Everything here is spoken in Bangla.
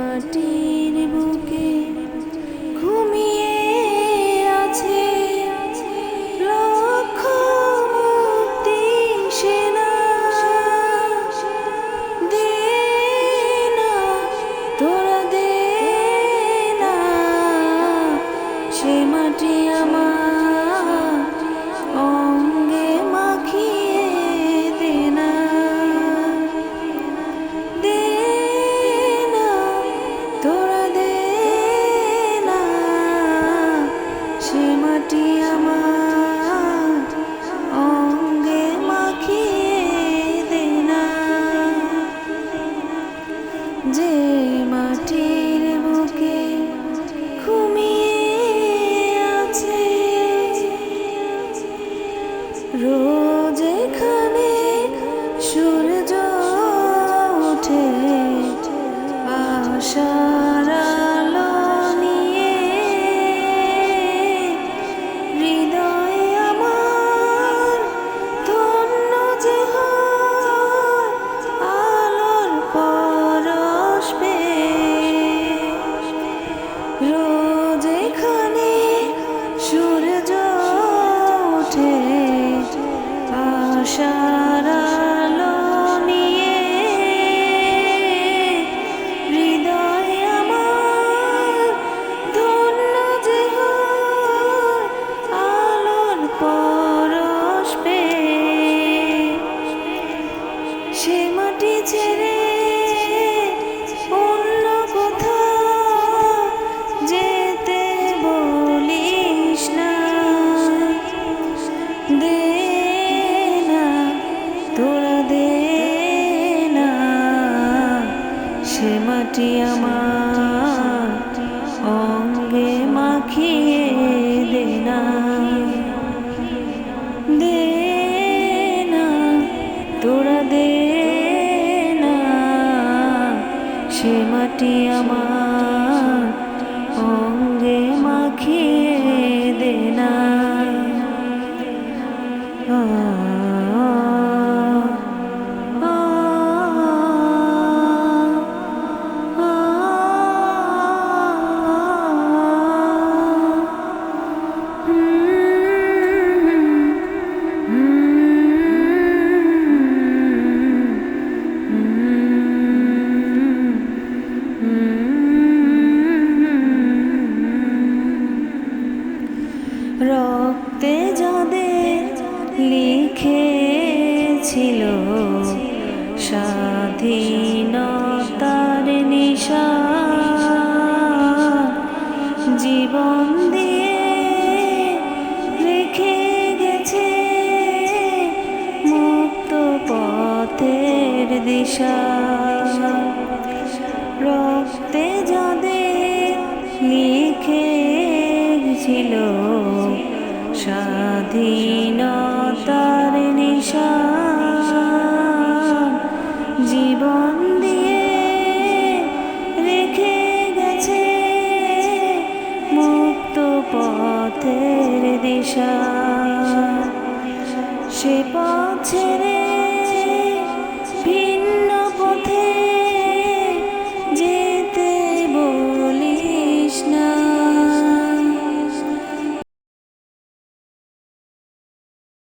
Madina. সৃষ্টি অঙ্গে মাখিয়ে দেনা দেনা তোরা দেনা সে মাটি আমার রক্তে যাদের লিখেছিল স্বাধীনতার নিশা স্বাধীনতার নিশা জীবন দিয়ে রেখে গেছে মুক্ত পথের দিশা। সে পথ ছেড়ে